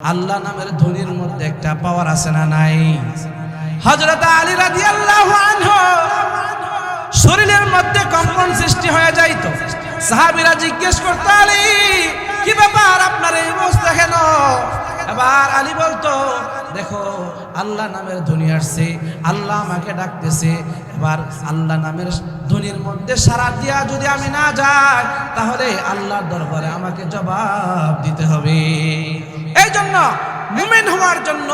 আল্লাহ নামের ধ্বনির মধ্যে একটা পাওয়ার আছে না নাই? হজরত আলী রাদিয়াল্লাহু আনহু শরীরের মধ্যে কম্পন সৃষ্টি হয়ে যাইত। সাহাবীরা জিজ্ঞেস করতো, আলী, কি ব্যাপার? আপনার এই অবস্থা কেন? এবার আলী বলতো, দেখো, আল্লাহ নামের ধ্বনি আসছে, আল্লাহ আমাকে ডাকতেছে। এবার আল্লাহ নামের ধ্বনির মধ্যে সারা দিয়া যদি আমি না যাই, তাহলে আল্লাহর দরবারে আমাকে জবাব দিতে হবে। জন্য, মুমিন হওয়ার জন্য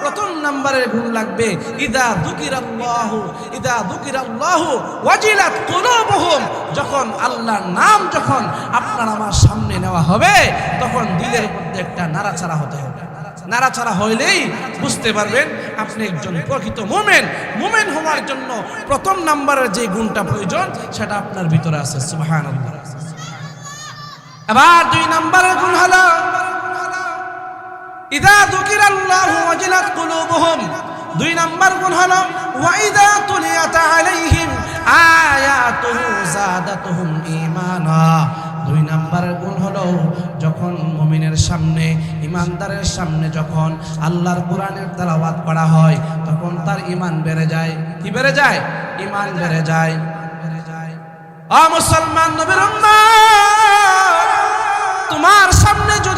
প্রথম নম্বরের গুণ লাগবে। ইদা দুকিরাল্লাহ ইদা দুকিরাল্লাহ ওয়াজিলাত কুলুবুহুম। যখন আল্লাহর নাম যখন আপনার আমার সামনে নেওয়া হবে, তখন দিলের মধ্যে একটা নাড়াচাড়া হতে হবে। নাড়াচাড়া হইলেই বুঝতে পারবেন আপনি একজন প্রকৃত মোমেন। মোমেন হওয়ার জন্য প্রথম নাম্বারের যে গুণটা প্রয়োজন, সেটা আপনার ভিতরে আছে। সুবহানাল্লাহ। এবার দুই নাম্বারের গুণ হলো ইদা যুকিরাল্লাহু ওয়াজিলাত কুলুবুহুম। দুই নাম্বার গুণ হলো ওয়াইদা তুলিয়াত আলাইহিম আয়াতুহু যাদাতুহুম ঈমানা। দুই নাম্বারের গুণ হলো, যখন মুমিনের সামনে ইমানদারের সামনে যখন আল্লাহর কোরআনের তেলাওয়াত করা হয়, তখন তার ঈমান বেড়ে যায়। কি বেড়ে যায়? ঈমান বেড়ে যায়। আ মুসলমান নবীর তোমার সামনে যদি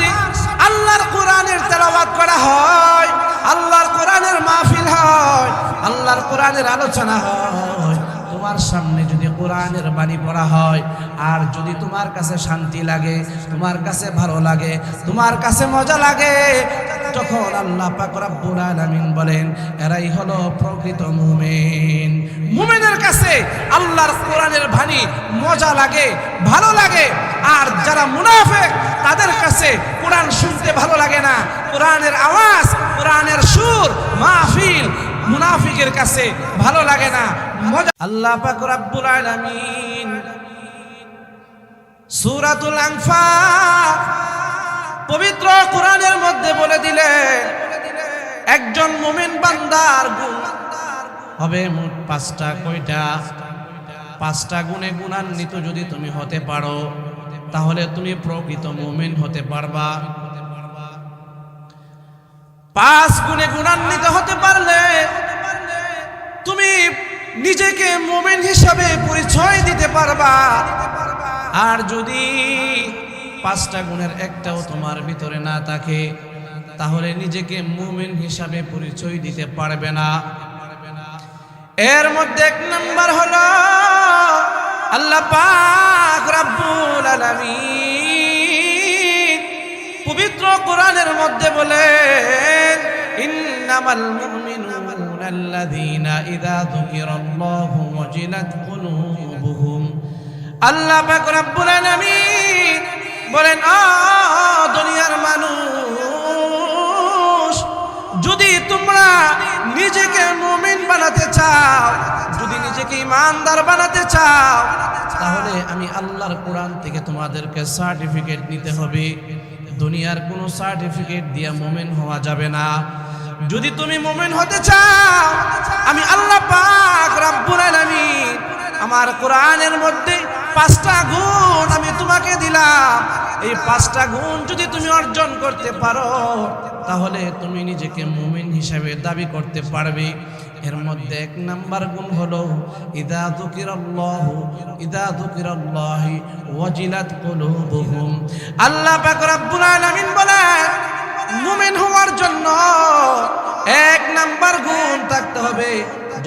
আল্লাহর কোরআনের তেলাওয়াত করা হয়, আল্লাহর কোরআনের মাহফিল হয়, আল্লাহর কোরআনের আলোচনা হয়। তোমার সামনে যদি কোরআনের বাণী পড়া হয়, আর যদি তোমার কাছে শান্তি লাগে, তোমার কাছে ভালো লাগে, তোমার কাছে মজা লাগে, তখন আল্লাহ পাক রব্বুল বলেন, এরাই হলো প্রকৃত মুমিন। মুমিনের কাছে আল্লাহর কোরআনের বাণী মজা লাগে, ভালো লাগে, আর যারা মুনাফেক তাদের কাছে কোরআন শুনতে ভালো লাগে না। কোরআনের আওয়াজ, কোরআনের সুর, মাহফিল মুনাফিকের কাছে ভালো লাগে না। মজা আল্লাহ পাক রব্বুল আলামিন সূরাতুল আনফাল পবিত্র কোরআনের মধ্যে বলে দিলেন, একজন মুমিন বান্দার গুণ হবে মোট পাঁচটা, কয়টা? পাঁচটা গুণে গুণান্বিত যদি তুমি হতে পারো। তাহলে তুমি প্রকৃত মুমিন হতে পারবা। পাঁচ গুণে গুণান্বিত হতে পারলে তুমি নিজেকে মুমিন হিসাবে পরিচয় দিতে পারবা। আর যদি পাঁচটা গুণের একটাও তোমার ভিতরে না থাকে, তাহলে নিজেকে মুমিন হিসাবে পরিচয় দিতে পারবে না। এর মধ্যে এক নাম্বার হলো আল্লাহ পাক রাব্বুল আলামিন পবিত্র কোরআনের মধ্যে বলেন, ইন্নামাল মুমিনুনা আল্লাযীনা ইযা যুকিরাল্লাহু ওয়াজিলাত কুলুবুহুম। আল্লাহ পাক রব্বুল আলামিন বলেন, আ দুনিয়ার মানুষ যদি তোমরা নিজেকে মুমিন বানাতে চাও, যদি নিজেকে ইমানদার বানাতে চাও, তাহলে আমি আল্লাহর কোরআন থেকে তোমাদেরকে সার্টিফিকেট নিতে হবে। দুনিয়ার কোনো সার্টিফিকেট দিয়ে মুমিন হওয়া যাবে না। যদি তুমি মুমিন হতে চাও, আমি আল্লাহ পাক রব্বুল আলামিন আমার কোরআনের মধ্যে পাঁচটা গুণ আমি তোমাকে দিলাম। এই পাঁচটা গুণ যদি তুমি অর্জন করতে পারো, তাহলে তুমি নিজেকে মুমিন হিসাবে দাবি করতে পারবে। এর মধ্যে এক নাম্বার গুণ হলো, ইদা দুকিরাল্লাহ ইদা দুকিরাল্লাহ ওয়াজিলাত কুলুবুহুম। আল্লাহ পাক রব্বুল আলামিন বলেন, মুমিন হওয়ার জন্য এক নাম্বার গুণ থাকতে হবে।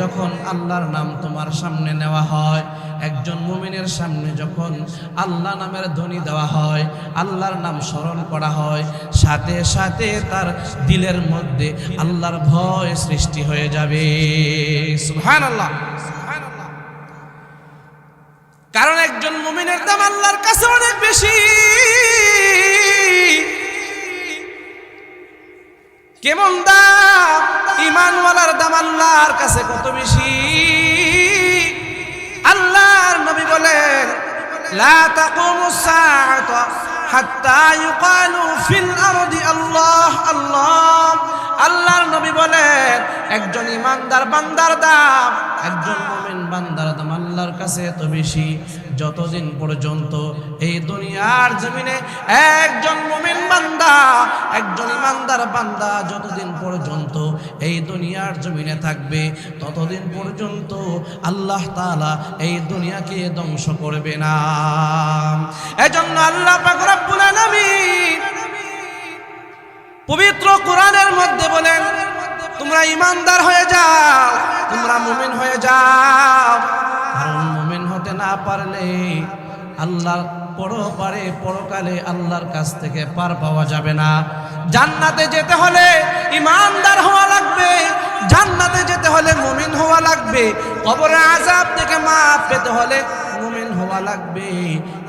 যখন আল্লাহর নাম তোমার সামনে নেওয়া হয়, একজন মুমিনের সামনে যখন আল্লাহ নামের ধ্বনি দেওয়া হয়, আল্লাহর নাম স্মরণ করা হয়, সাথে সাথে তার দিলের মধ্যে আল্লাহর ভয় সৃষ্টি হয়ে যাবে। কারণ একজন মুমিনের দাম আল্লাহর কাছে অনেক বেশি। কেমন দাম? ইমানওয়ালার দাম আল্লাহর কাছে কত বেশি? আল্লাহর নবী বলেন, লা আল্লাহ আল্লাহ। আল্লাহর নবী বলেন, একজন ইমানদার বান্দার দাম, একজন মুমিন বান্দার দাম আল্লাহর কাছে এত বেশি, যতদিন পর্যন্ত এই দুনিয়ার জমিনে একজন মুমিন বান্দা, একজন ইমানদার বান্দা যতদিন পর্যন্ত এই দুনিয়ার জমিনে থাকবে, ততদিন পর্যন্ত আল্লাহ তাআলা এই দুনিয়াকে ধ্বংস করবে না। এজন্য আল্লাহ পাক রব্বুল আলামিন পবিত্র কোরআনের মধ্যে বলেন, তোমরা ইমানদার হয়ে যাও, তোমরা মুমিন হয়ে যাও। কারণ মুমিন হতে না পারলে আল্লাহ পরপারে, পরকালে আল্লাহর কাছ থেকে পার পাওয়া যাবে না। জান্নাতে যেতে হলে ইমানদার হওয়া লাগবে, জান্নাতে যেতে হলে মুমিন হওয়া লাগবে, কবরে আজাব থেকে মাফ পেতে হলে মুমিন হওয়া লাগবে।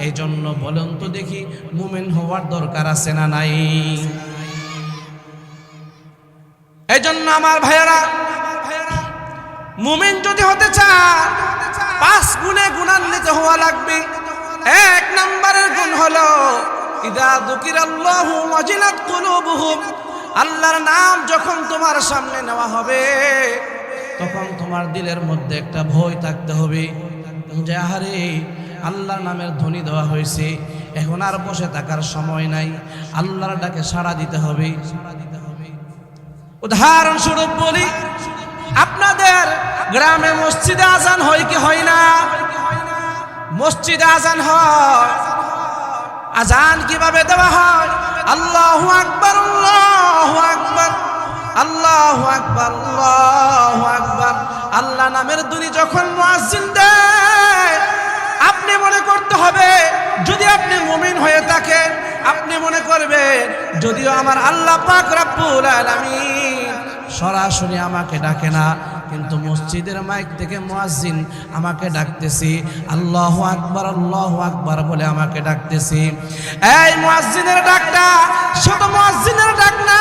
এই জন্য বলেন তো দেখি, মুমিন হওয়ার দরকার আছে না নাই? এই জন্য আমার ভাইয়েরা, মুমিন যদি হতে চান পাঁচ গুণে গুণান্বিত হওয়া লাগবে। এক নম্বরের গুণ হলো, ইদা দুকির আল্লাহর নাম যখন তোমার সামনে নেওয়া হবে, তখন তোমার দিলের মধ্যে একটা ভয় থাকতে হবে। যে, আহারে, আল্লাহর নামের ধ্বনি দেওয়া হয়েছে, এখন আর বসে থাকার সময় নাই। আল্লাহর ডাকে সাড়া দিতে হবে। উদাহরণস্বরূপ বলি আপনাদের গ্রামে মসজিদে আজান হয় কি হয় না? মসজিদে আজান হয়। আজান কীভাবে দেওয়া হয়? আল্লাহ আকবর আল্লাহ আকবর আল্লাহ আকবর আল্লাহ আকবর। আল্লাহ নামের দুনি যখন মুয়াজ্জিন দেয়, আপনি মনে করতে হবে, যদি আপনি মুমিন হয়ে থাকেন, আপনি মনে করবেন, যদিও আমার আল্লাহ পাক রাব্বুল আলামিন সরাসরি আমাকে ডাকে না। কিন্তু মসজিদের মাইক থেকে মুয়াজ্জিন আমাকে ডাকতেছি, আল্লাহু আকবার আল্লাহু আকবার বলে আমাকে ডাকতেছি। এই মুয়াজ্জিনের ডাকটা শুধু মুয়াজ্জিনের ডাক না,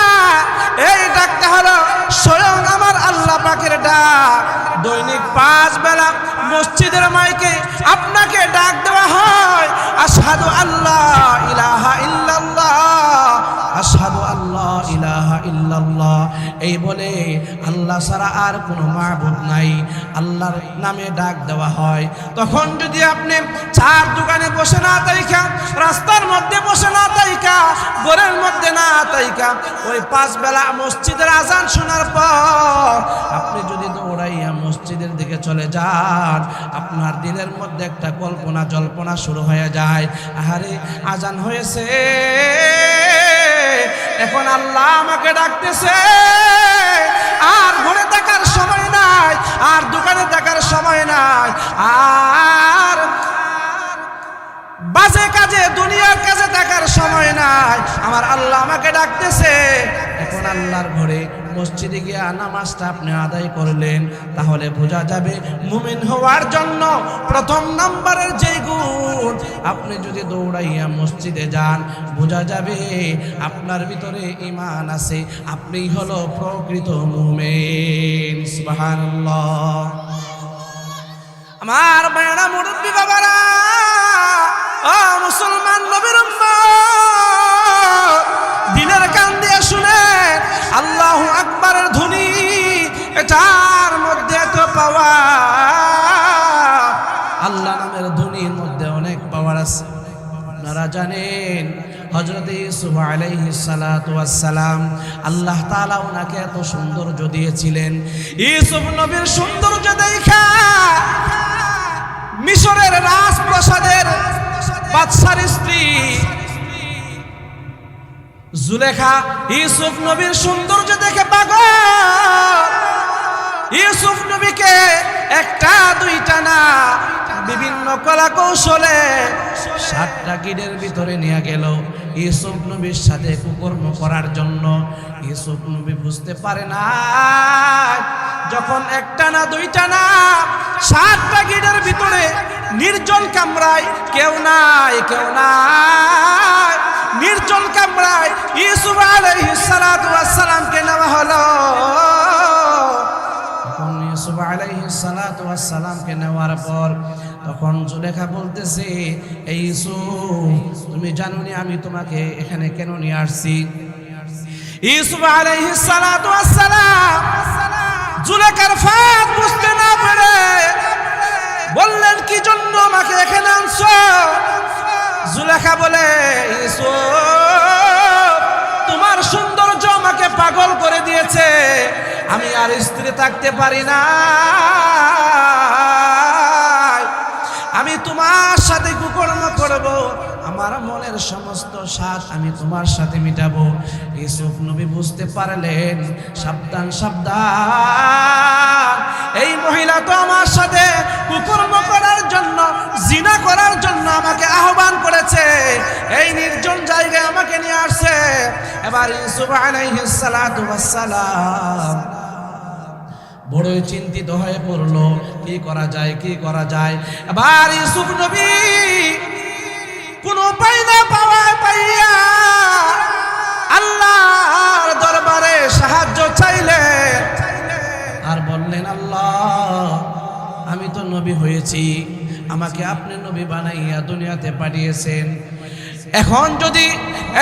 এই ডাকটা হলো স্বয়ং আমার আল্লাহ পাকের ডাক। দৈনিক পাঁচ বেলা মসজিদের মাইকে আপনাকে ডাক দেওয়া হয়, আশহাদু আল্লাহ ইলাহা ইল্লাল্লাহ ইলাহা ইল্লাল্লাহ। এই বলে আল্লাহ ছাড়া আর কোনো মাবুদ নাই। আল্লাহর নামে ডাক দেওয়া হয়। তখন যদি আপনি চার দোকানে বসে না তাইকা রাস্তার মধ্যে বসে না তাইকা ঘরের মধ্যে না তাইকা ওই পাঁচ বেলা মসজিদের আজান শোনার পর আপনি যদি দৌড়াইয়া মসজিদের দিকে চলে যান, আপনার দিনের মধ্যে একটা কল্পনা জল্পনা শুরু হয়ে যায়। আহারে, আজান হয়েছে। এখন আল্লাহ আমাকে ডাকতেছে। আর ঘরে থাকার সময় নাই, আর দোকানে থাকার সময় নাই। আর বাজে কাজে, দুনিয়ার কাজে থাকার সময় নাই। আমার আল্লাহ আমাকে ডাকতেছে। এখন আল্লাহর ঘরে মসজিদে গিয়ে নামাজটা আপনি আদায় করলেন, তাহলে বোঝা যাবে মুমিন হওয়ার জন্য প্রথম নাম্বারের যে গুণ। আপনি যদি দৌড়াইয়া মসজিদে যান, বোঝা যাবে আপনার ভিতরে ইমান আছে। আপনিই হলো প্রকৃত মুমিন, সুবহানাল্লাহ। আমার বেড়া মুরব্বী বাবারা ও মুসলমান নবীর দিলের কান দিয়ে শুনে, আল্লাহ আকবরের ধ্বনি, এটার মধ্যে এত পাওয়া। আল্লাহ নামের ধ্বনির মধ্যে অনেক পাওয়ার আছে। আপনারা জানেন হজরত ইউসুফ আলাইহি সালাম আল্লাহ তাআলা ওনাকে এত সৌন্দর্য দিয়েছিলেন। ইউসুফ নবীর সৌন্দর্য দেখা মিশরের রাজপ্রাসাদের বাদশার স্ত্রী। জুলেখা, ইউসুফ নবীর সৌন্দর্য দেখে পাগল। ইউসুফ নবীকে একটা, দুইটা না, বিভিন্ন কলা কৌশলে সাতটা গিডের ভিতরে নিয়ে গেল। ইউসুফ নবীর সাথে কুকর্ম করার জন্য ইউসুফ নবী বুঝতে পারে না। যখন একটা না দুইটা না, সাতটা গিডের ভিতরে নির্জন কামরায় কেউ নাই কেউ নাই। নির্জন কামরায় ইউসুফ আলাইহিস তখন জুলেখা বলতেছে, এই তুমি জানো আমি তোমাকে এখানে কেন নিয়ে আসছি? ইউসুফ আলাইহিস সালাতু ওয়াস সালাম জুলেখার ফাঁদ বুঝতে না পারে বললেন, কি জন্য আমাকে এখানে আনছো? জুলেখা বলে, ইউসুফ, তোমার সৌন্দর্য আমাকে পাগল করে দিয়েছে। আমি আর স্ত্রী থাকতে পারি না। আমি তোমার সাথে কুকর্ম করব। আমার মনের সমস্ত স্বাদ আমি তোমার সাথে মিটাবো। ইউসুফ নবী বুঝতে পারলেন, সাবধান সাবধান। এই মহিলা তো আমার সাথে কুকর্ম করার জন্য, জিনা করার জন্য আমাকে আহ্বান করেছে। এই নির্জন জায়গায় আমাকে নিয়ে আসছে। এবার ইউসুফ আলাইহিস সালাতু ওয়াস সালাম বড়ই চিন্তিত হয়ে পড়ল, কি করা যায়, কি করা যায়? এবার ইউসুফ নবী কোন উপায় না পাওয়া পাইয়া আল্লাহর দরবারে সাহায্য চাইলেন। আর বললেন, আল্লাহ, আমি তো নবী হয়েছি। আমাকে আপনি নবী বানাইয়া দুনিয়াতে পাঠিয়েছেন। এখন যদি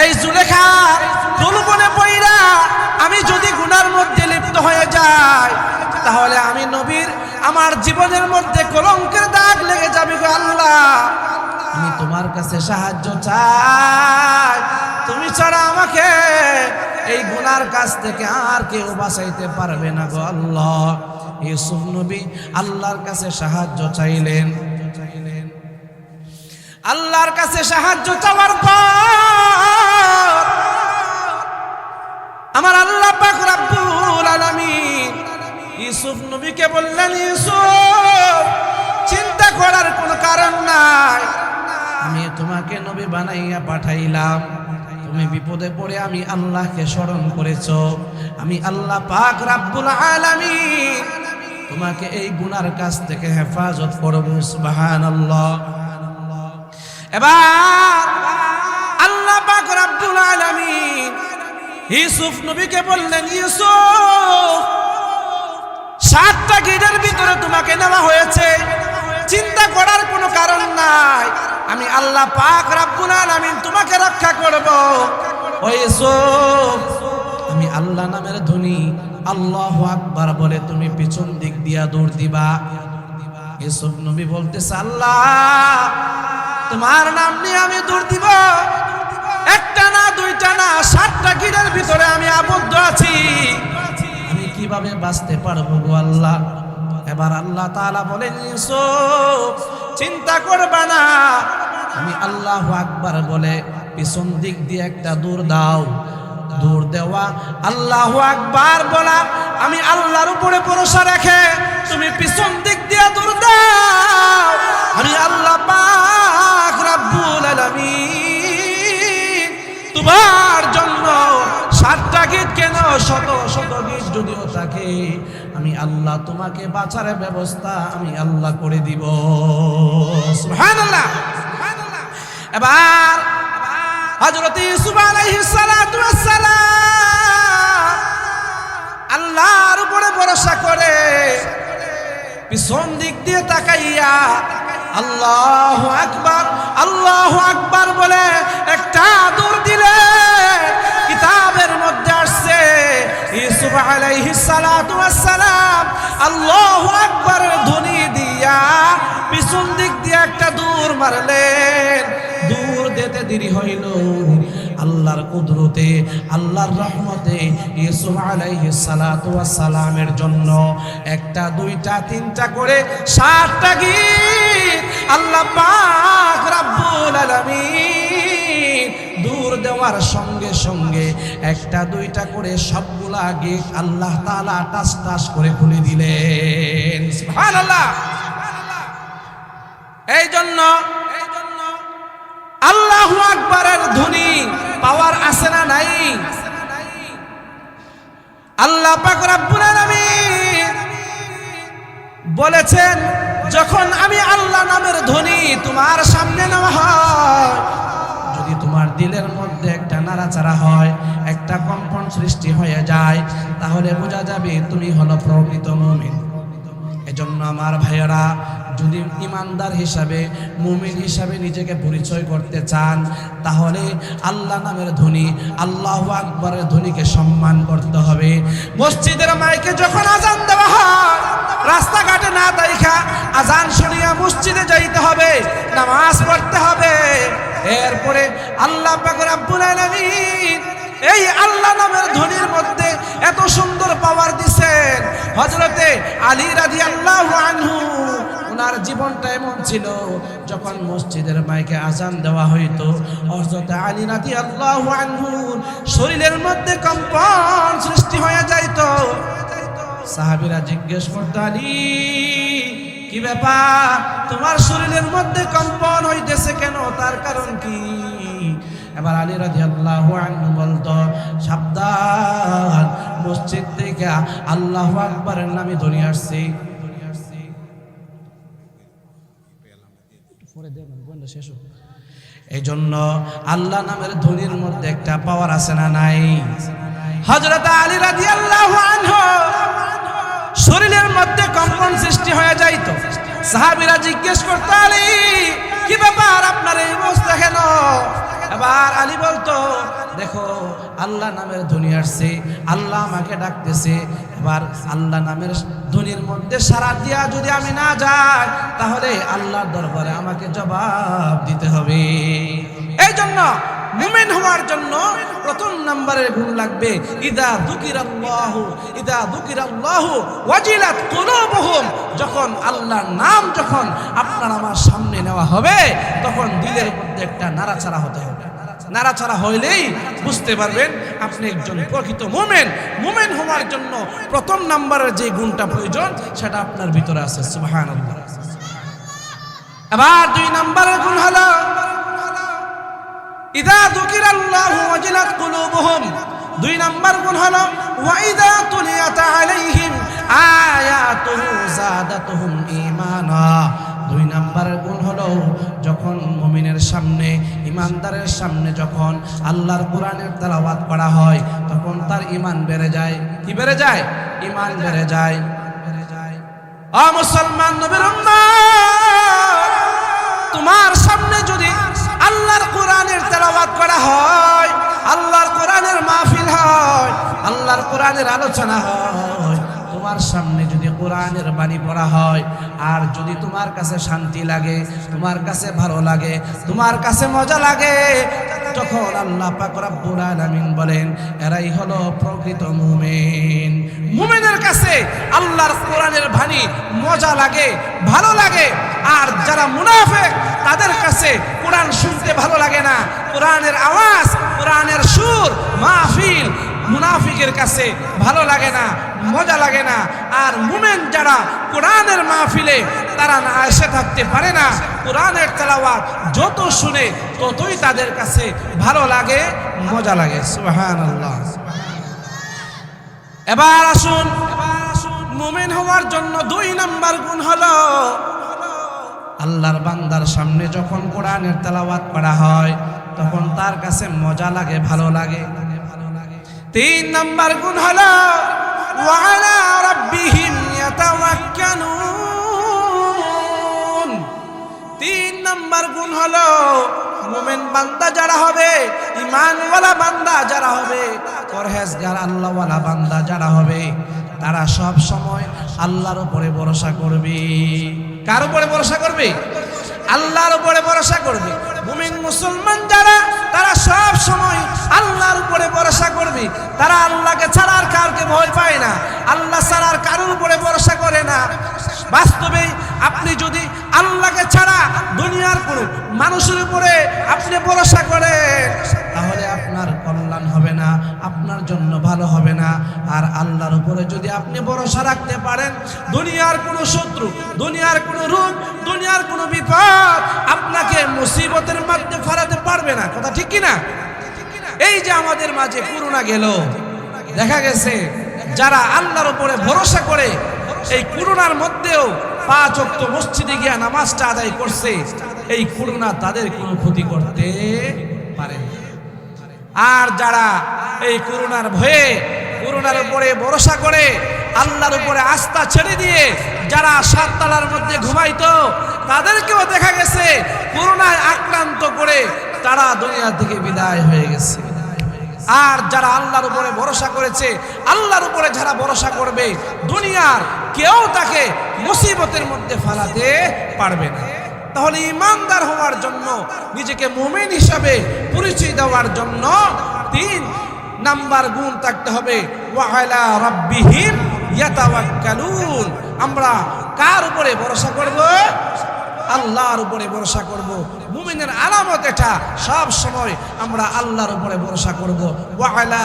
এই জুলেখা প্রলোভনে পইরা আমি যদি গুনার মধ্যে লিপ্ত হয়ে যাই, তাহলে আমি নবীর আমার জীবনের মধ্যে কলঙ্কের দাগ লেগে যাবে গো আল্লাহ। আমি তোমার কাছে সাহায্য চাই। তুমি ছাড়া আমাকে এই গুনার কাছ থেকে আর কেউ বাঁচাইতে পারবে না গো আল্লাহ। ইউসুফ নবী আল্লাহর কাছে সাহায্য চাইলেন। আল্লাহর কাছে সাহায্য চাওয়ার পর আমার আল্লাহ পাক রব্বুল আলামিন ইউসুফ নবীকে বললেন, ইউসুফ, চিন্তা করার কোনো কারণ নাই। আমি তোমাকে নবী বানাইয়া পাঠাইলাম। তুমি বিপদে পড়ে আমি আল্লাহকে স্মরণ করেছ। আমি আল্লাহ পাক রাব্বুল আলামিন তোমাকে এই গুনার কাছ থেকে হেফাজত করব, সুবহানাল্লাহ। এবার আল্লাহ পাক রাব্বুল আলামিন ইউসুফ নবীকে বললেন, ইউসুফ, সাতটা গেটের ভিতরে তোমাকে নেওয়া হয়েছে। চিন্তা করার কোনো কারণ নাই। আমি আল্লাহ পাক রাব্বুল আলামিন তোমাকে রক্ষা করব। ও ইউসুফ, আমি আল্লাহ নামের ধ্বনি আল্লাহ আকবার বলে তুমি পিছন দিক দিয়া দৌড় দিবা। ইউসুফ নবী বলতেছে, আল্লাহ, তোমার নাম নিয়ে আমি দূর দিব। একটা না, দুইটা না, সাতটা গিরের ভিতরে আমি আবদ্ধ আছি। আমি কীভাবে বাঁচতে পারব গো আল্লাহ? এবার আল্লাহ তাআলা বলেন, ইউসুফ, চিন্তা করবা না। আমি আল্লাহ আকবার বলে পিছন দিক দিয়ে একটা দূর দাও। দূর দেওয়া আল্লাহ আকবার বলা আমি আল্লাহর উপরে ভরসা রেখে তুমি পিছন দিক দিয়ে দূর দাও। আমি আল্লাহ পাক রাব্বুল আলামিন। তোমার জন্য সাতটা গীত কেন শত শত গীত যদিও থাকে, আমি আল্লাহ তোমাকে বাঁচার ব্যবস্থা আমি আল্লাহ করে দিব। সুবহানাল্লাহ। এবার হযরত ইউসুফ আলাইহিস সালাতু ওয়াস সালাম আল্লাহর উপরে ভরসা করে পিছন দিক দিয়ে তাকাইয়া আল্লাহ আকবার আল্লাহ আকবার বলে একটা দূর দিলে কিতাবের মধ্যে আসছে, ইউসুফ আলাইহিস সালাতু সালাম আল্লাহু আকবার ধ্বনি দিয়া পিছন দিক দিয়ে একটা দূর মারলেন। দূর দিতে দেরি হইল আল্লাহর কুদরতে, আল্লাহর রহমতে ইউসুফ আলাইহিস সালাতু ওয়াস সালামের জন্য একটা, দুইটা, তিনটা করে, সাতটা গীত আল্লাহ পাক রাব্বুল আলামিন দূর দেওয়ার সঙ্গে সঙ্গে একটা, দুইটা করে সবগুলা গীত আল্লাহ তাআলা টাস টাস করে খুলে দিলেন। সুবহানাল্লাহ। এই জন্য আল্লাহ আকবরের ধ্বনি পাওয়ার আছে না নাই? আল্লাহ পাক রব্বুল বলেছেন, যখন আমি আল্লাহ নামের ধ্বনি তোমার সামনে নেওয়া হয়, যদি তোমার দিলের মধ্যে একটা নাড়াচাড়া হয়, একটা কম্পন সৃষ্টি হয়ে যায়, তাহলে বোঝা যাবে তুমি হলো প্রকৃত মুমিন। এজন্য আমার ভাইয়েরা যদি ইমানদার হিসাবে, মুমিন হিসাবে নিজেকে পরিচয় করতে চান, তাহলে আল্লাহ নামের ধ্বনি আল্লাহ আকবরের ধ্বনিকে সম্মান করতে হবে। মসজিদের মাইকে যখন আজান দেওয়া হয়, রাস্তাঘাটে না দেখা, আজান শুনিয়া মসজিদে যাইতে হবে, নামাজ পড়তে হবে। এরপরে আল্লাহ এই আল্লাহ নামের ধ্বনির মধ্যে এত সুন্দর পাওয়ার দিছেন। হজরতে আলী রাজি আল্লাহ আনহু ওনার জীবনটা এমন ছিল, যখন মসজিদের মাইকে আজান দেওয়া হইতো। হজরতে আলী রাজি আল্লাহ শরীরের মধ্যে কম্পন সৃষ্টি হয়ে যাইতো। সাহাবিরা জিজ্ঞেস করতো, আলী, কি ব্যাপার? তোমার শরীরের মধ্যে কম্পন হইতেছে কেন? তার কারণ কি? এবার আলী রাদিয়াল্লাহু আনহু বলতো, সাবধান, মসজিদ থেকে আল্লাহু আকবারের নামে ধ্বনি আসছে। এই জন্য আল্লাহ নামের ধ্বনির মধ্যে একটা পাওয়ার আছে না নাই? হজরত আলী রাজি আল্লাহ শরীরের মধ্যে কম্পন সৃষ্টি হয়ে যাইত। সাহাবিরা জিজ্ঞেস করতো, আলী, কি ব্যাপার আপনার এই অবস্থা কেন? এবার আলী বলতো, দেখো, আল্লাহ নামের ধ্বনি আসছে, আল্লাহ আমাকে ডাকতেছে। এবার আল্লাহ নামের ধ্বনির মধ্যে সারা দিয়া যদি আমি না যাই, তাহলে আল্লাহর দরবারে আমাকে জবাব দিতে হবে। এই জন্য মুমিন হওয়ার জন্য প্রথম নম্বরের গুণ লাগবে, ইদা দুকিরাল্লাহ ইদা দুকিরাল্লাহ ওয়াজিলাত কুলুবুহুম। যখন আল্লাহর নাম যখন আপনার আমার সামনে নেওয়া হবে, তখন দিলের মধ্যে একটা নাড়াচাড়া হতে হবে। নাড়াচাড়া হইলেই বুঝতে পারবেন আপনি একজন প্রকৃত মোমেন। মোমেন হওয়ার জন্য প্রথম নাম্বারের যে গুণটা প্রয়োজন, সেটা আপনার ভিতরে আছে, সুবহানাল্লাহ। এবার দুই নাম্বারের গুণ হলো, ইদা দুকিরাল্লাহু ওয়াজিলাত কুলুবুহুম। দুই নাম্বার গুণ হলো ওয়াইদা তুলিয়াত আলাইহিম আয়াতুহু জাদাতুহুম ঈমানা। ইমানদারের সামনে যখন আল্লাহর কোরআনের তেলাওয়াত করা হয়, তখন তার ইমান বেড়ে যায়। কি বেড়ে যায়? ইমান বেড়ে যায়। মুসলমান নবীর তোমার সামনে যদি আল্লাহর কোরআনের তেলাওয়াত করা হয়, আল্লাহর কোরআনের মাহফিল হয়, আল্লাহর কোরআনের আলোচনা হয়, তোমার সামনে যদি কোরআনের বাণী পড়া হয়। আর যদি তোমার কাছে শান্তি লাগে, তোমার কাছে ভালো লাগে, তোমার কাছে মজা লাগে, তখন আল্লাহ পাক রব্বুল আলামিন বলেন, এরাই হলো প্রকৃত মুমিন। মুমিনের কাছে আল্লাহর কোরআনের বাণী মজা লাগে, ভালো লাগে। আর যারা মুনাফেক, তাদের কাছে কোরআন শুনতে ভালো লাগে না। কোরআনের আওয়াজ, কোরআনের সুর মাহফিল মুনাফিকের কাছে ভালো লাগে না, মজা লাগে না। আর মুমেন যারা কোরআনের মাহফিলে, তারা না এসে থাকতে পারে না। কোরআনের তেলাওয়াত যত শুনে, ততই তাদের কাছে ভালো লাগে, মজা লাগে। সুবহানাল্লাহ। এবার আসুন, মুমিন হওয়ার জন্য দুই নাম্বার গুণ হলো, আল্লাহর বান্দার সামনে যখন কোরআনের তেলাওয়াত করা হয়, তখন তার কাছে মজা লাগে, ভালো লাগে। তিন নম্বর গুণ হল ওয়ালা রাব্বিহিম ইয়াতাওয়াক্কালুন। তিন নাম্বার গুণ হলো, মোমেন বান্দা যারা হবে ইমানওয়ালা বান্দা যারা হবে, পরহেজগার আল্লাহওয়ালা বান্দা যারা হবে, তারা সব সময় আল্লাহর উপরে ভরসা করবে। কার উপরে ভরসা করবে? আল্লাহর উপরে ভরসা করবে। মুমিন মুসলমান যারা, তারা সব সময় আল্লাহর উপরে ভরসা করবে। তারা আল্লাহকে ছাড়া আর কারকে ভয় পায় না। আল্লাহ ছাড়া আর কারোর উপরে ভরসা করে না। বাস্তবে আপনি যদি আল্লাহকে ছাড়া দুনিয়ার কোনো মানুষের উপরে আপনি ভরসা করেন, তাহলে আপনার কল্যাণ হবে না। আপনার জন্য ভালো হবে না। আর আল্লাহর উপরে যদি আপনি ভরসা রাখতে পারেন, দুনিয়ার কোনো শত্রু, দুনিয়ার কোনো রোগ, দুনিয়ার কোনো বিপদ আপনাকে মুসিবতের মধ্যে ফেরাতে পারবে না। কথা ঠিক কিনা? এই যে আমাদের মাঝে করোনা গেল, দেখা গেছে যারা আল্লাহর উপরে ভরসা করে এই করোনার মধ্যেও পাঁচ অক্ত মসজিদে গিয়া নামাজটা আদায় করছে, এই করোনা তাদের কোনো ক্ষতি করতে পারে না। আর যারা এই করোনার ভয়ে করোনার উপরে ভরসা করে, আল্লাহর উপরে আস্থা ছেড়ে দিয়ে যারা সাততলার মধ্যে ঘুমাইতো, তাদেরকেও দেখা গেছে করোনায় আক্রান্ত করে তারা দুনিয়া থেকে বিদায় হয়ে গেছে। আর যারা আল্লাহর উপরে ভরসা করেছে, আল্লাহর উপরে যারা ভরসা করবে, দুনিয়ার কেউ তাকে মুসিবতের মধ্যে ফালাতে পারবে না। তাহলে ইমানদার হওয়ার জন্য, নিজেকে মুমিন হিসাবে পরিচয় দেওয়ার জন্য তিন নাম্বার গুণ থাকতে হবে। ওয়াহলা রাব্বিহিম ইয়াতাওয়াক্কালুন। আমরা কার উপরে ভরসা করব? আল্লাহর উপরে ভরসা করব। মুমিনের আলামত এটা। সব সময় আমরা আল্লাহর উপরে ভরসা করব। ওয়ালা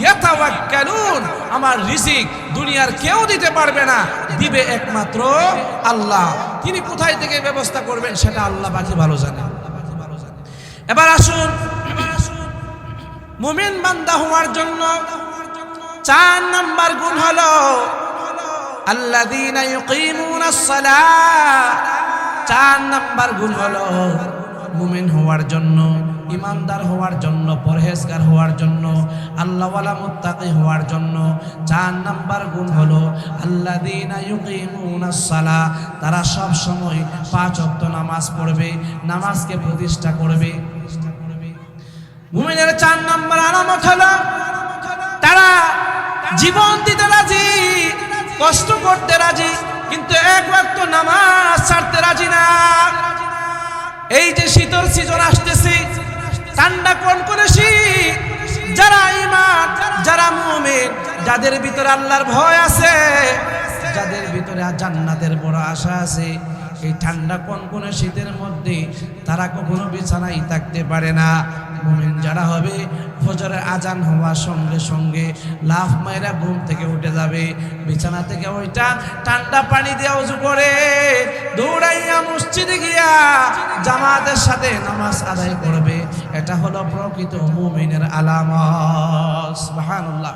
ইয়াতাওয়াক্কালুন। আমার রিজিক দুনিয়ার কেউ দিতে পারবে না। দিবে একমাত্র আল্লাহ। তিনি কোথায় থেকে ব্যবস্থা করবেন সেটা আল্লাহ বাকি ভালো জানে। এবার আসুন। মুমিন বান্দা হওয়ার জন্য চার নাম্বার গুণ হলো ইউকিমুনাস সালাহ চার নাম্বার গুণ হলো। মুমিন হওয়ার জন্য, ইমানদার হওয়ার জন্য, পরহেজগার হওয়ার জন্য, আল্লাহওয়ালা মুত্তাকি হওয়ার জন্য চার নাম্বার গুণ হলো ইউকিমুনাস সালাহ তারা সব সময় পাঁচ অক্ত নামাজ পড়বে, নামাজকে প্রতিষ্ঠা করবে। মুমিনের চার নাম্বার আলামত হলো, তারা জীবন দিতে রাজি, কষ্ট করতে রাজি কিন্তু এক ওয়াক্ত নামাজ ছাড়তে রাজি না। এই যে শীতল সিজন আসতেছি, ঠান্ডা কোন করে শীত? যারা ইমান যারা মুমিন, যাদের ভিতরে আল্লাহর ভয় আছে, যাদের ভিতরে জান্নাতের বড় আশা আছে এই ঠান্ডা কোন কোন শীতের মধ্যে তারা কখনো বিছানায় থাকতে পারে না। মুমিন যারা হবে ফজরের আজান হওয়ার সঙ্গে সঙ্গে লাফ মাইরা ঘুম থেকে উঠে যাবে। বিছানা থেকে ওইটা ঠান্ডা পানি দিয়ে উজু করে দৌড়াইয়া মসজিদে গিয়া জামাতের সাথে নামাজ আদায় করবে। এটা হলো প্রকৃত মুমিনের আলামত। সুবহানাল্লাহ।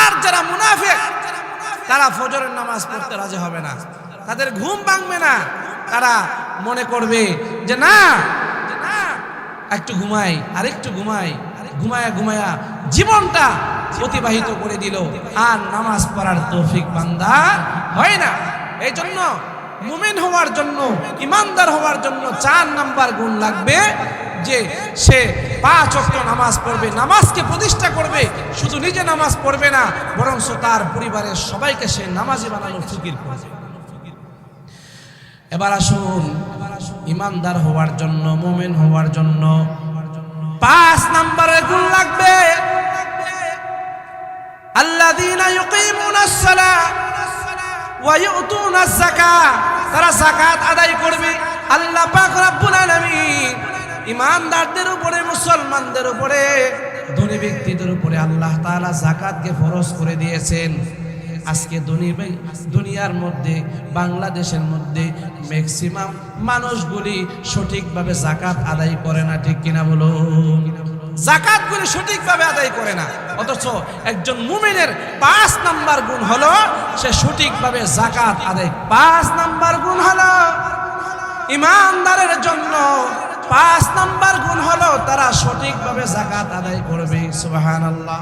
আর যারা মুনাফিক, তারা ফজরের নামাজ পড়তে রাজি হবে না। তাদের ঘুম ভাঙবে না। তারা মনে করবে যে না একটু ঘুমাই, আরেকটু ঘুমাই, ঘুমায়া ঘুমায়া জীবনটা অতিবাহিত করে দিল। আর নামাজ পড়ার তৌফিক বান্দা হয় না। এই জন্য মুমিন হওয়ার জন্য, ইমানদার হওয়ার জন্য চার নাম্বার গুণ লাগবে যে সে পাঁচ অক্ট নামাজ পড়বে, নামাজকে প্রতিষ্ঠা করবে, শুধু নিজে নামাজ পড়বে না বরং তার পরিবারের সবাইকে সে নামাজি বানানোর ফিকির করবে। এবার আসুন, ইমানদার হওয়ার জন্য, মোমেন হওয়ার জন্য। পাঁচ নম্বরের গুণ লাগবে। তারা আদায় করবে। আল্লাহ পাক রব্বুল ইমানদারদের মুসলমানদের ধনী ব্যক্তিদের উপরে আল্লাহ ফরজ করে দিয়েছেন। আজকে দুনিয়ার মধ্যে, বাংলাদেশের মধ্যে ম্যাক্সিমাম মানুষগুলি সঠিকভাবে জাকাত আদায় করে না, ঠিক কিনা বলুন জাকাতগুলি সঠিকভাবে আদায় করে না। অথচ একজন মুমিনের পাঁচ নাম্বার গুণ হলো, সে সঠিকভাবে জাকাত আদায় পাঁচ নাম্বার গুণ হলো। ইমানদারের জন্য পাঁচ নাম্বার গুণ হলো, তারা সঠিকভাবে জাকাত আদায় করবে, সুবহানাল্লাহ।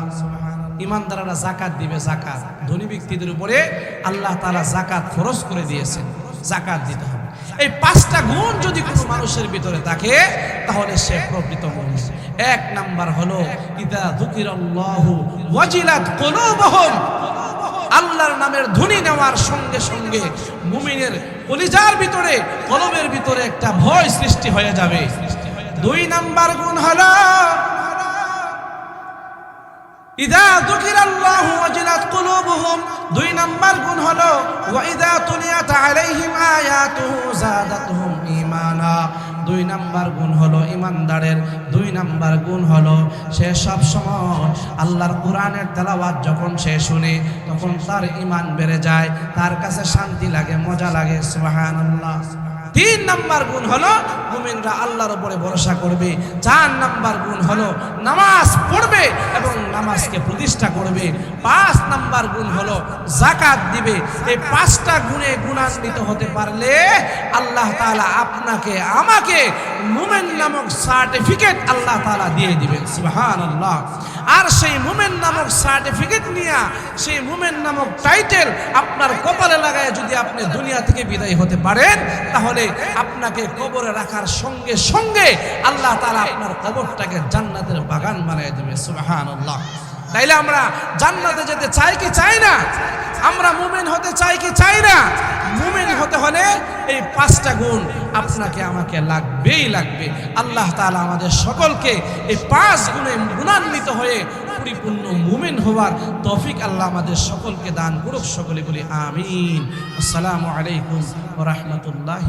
ইমানদাররা জাকাত দিবে জাকাত ধনী ব্যক্তিদের উপরে আল্লাহ তারা জাকাত ফরজ করে দিয়েছেন। জাকাত দিতে হবে। এই পাঁচটা গুণ যদি কোনো মানুষের ভিতরে থাকে, তাহলে সে প্রকৃত মুমিন এক নাম্বার হলো, ইদা যুকিরাল্লাহু ওয়াজিলাত কুলুবুহুম। আল্লাহর নামের ধ্বনি নেওয়ার সঙ্গে সঙ্গে মুমিনের কলিজার ভিতরে, কলমের ভিতরে একটা ভয় সৃষ্টি হয়ে যাবে। দুই নাম্বার গুণ হলো ইদা যুকিরাল্লাহু ওয়াজিলাত কুলুবুহুম। দুই নাম্বার গুণ হলো, ওয়া ইদা তুলিয়াত আলাইহিম আয়াতুহু যাদাতুহুম ঈমানা। দুই নাম্বার গুণ হলো ইমানদারের দুই নাম্বার গুণ হলো, সে সব সময় আল্লাহর কোরআনের তেলাওয়াত যখন সে শুনে, তখন তার ইমান বেড়ে যায়, তার কাছে শান্তি লাগে, মজা লাগে। সুবহানাল্লাহ। তিন নাম্বার গুণ হলো মুমিনরা আল্লাহর উপরে ভরসা করবে। চার নাম্বার গুণ হলো নামাজ পড়বে এবং নামাজকে প্রতিষ্ঠা করবে। পাঁচ নাম্বার গুণ হলো জাকাত দিবে। এই পাঁচটা গুণে গুণান্বিত হতে পারলে আল্লাহ তাআলা আপনাকে, আমাকে মুমেন নামক সার্টিফিকেট আল্লাহ তাআলা দিয়ে দিবেন। সুবহানাল্লাহ। আর সেই মুমেন নামক সার্টিফিকেট নিয়ে, সেই মুমেন নামক টাইটেল আপনার কপালে লাগায় যদি আপনি দুনিয়া থেকে বিদায় হতে পারেন, তাহলে আপনাকে কবরে রাখার সঙ্গে সঙ্গে আল্লাহ তাআলা আপনার কবরটাকে জান্নাতের বাগান বানিয়ে দেবে, সুবহানাল্লাহ। তাইলে আমরা জান্নাতে যেতে চাই কি চাই না? আমরা মুমিন হতে চাই কি চাই না? মুমিন হতে হলে এই পাঁচটা গুণ আপনাকে আমাকে লাগবেই লাগবে। আল্লাহ তাআলা আমাদের সকলকে এই পাঁচ গুণে গুণান্বিত হয়ে পরিপূর্ণ মুমেন হওয়ার তফিক আল্লাহ আমাদের সকলকে দান করুক সকলে বলি আমিন। আসসালামু আলাইকুম রহমতুল্লাহ